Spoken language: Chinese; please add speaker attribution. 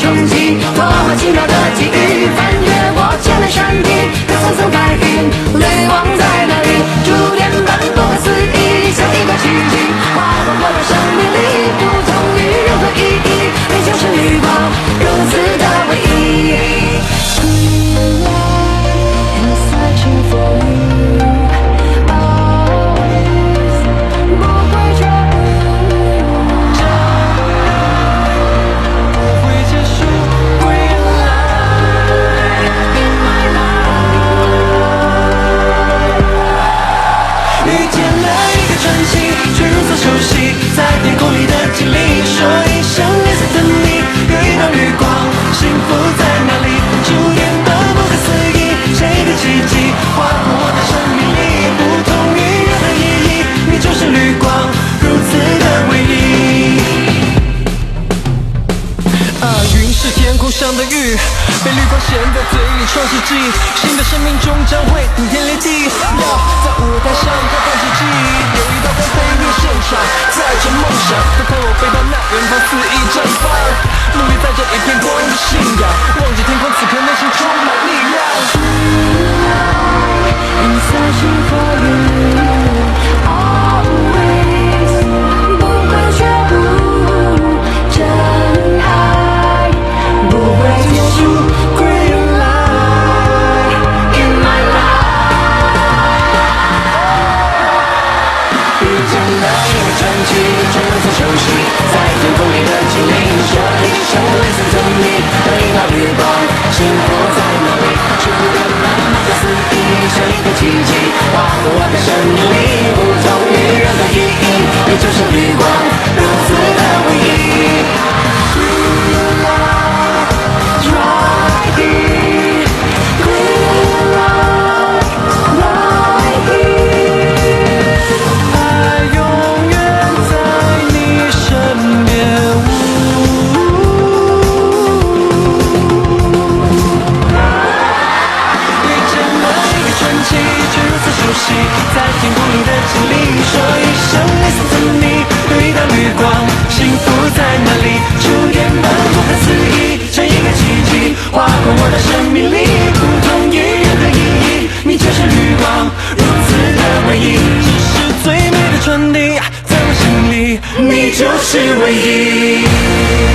Speaker 1: 冲击多么奇妙的际遇在天空里的精灵，说一声绿色的你有一道绿光，幸福在哪里？初恋的不可思议，谁的奇迹划过我的生命里，不同于任何意义，你就是绿光，如此的唯一。啊，云是天空上的玉，被绿光衔在嘴里，创世纪，新的生命终将会顶天立地。载着梦想，都陪我飞到那远方肆意绽放。努力带着一片光的信仰，迹，划过我的生命里，不同绿光，幸福在哪里？触电般不可思议，像一个奇迹，划过我的生命里，不同于任何意义，你就是绿光，如此的唯一，这是最美的传递，在我心里，你就是唯一。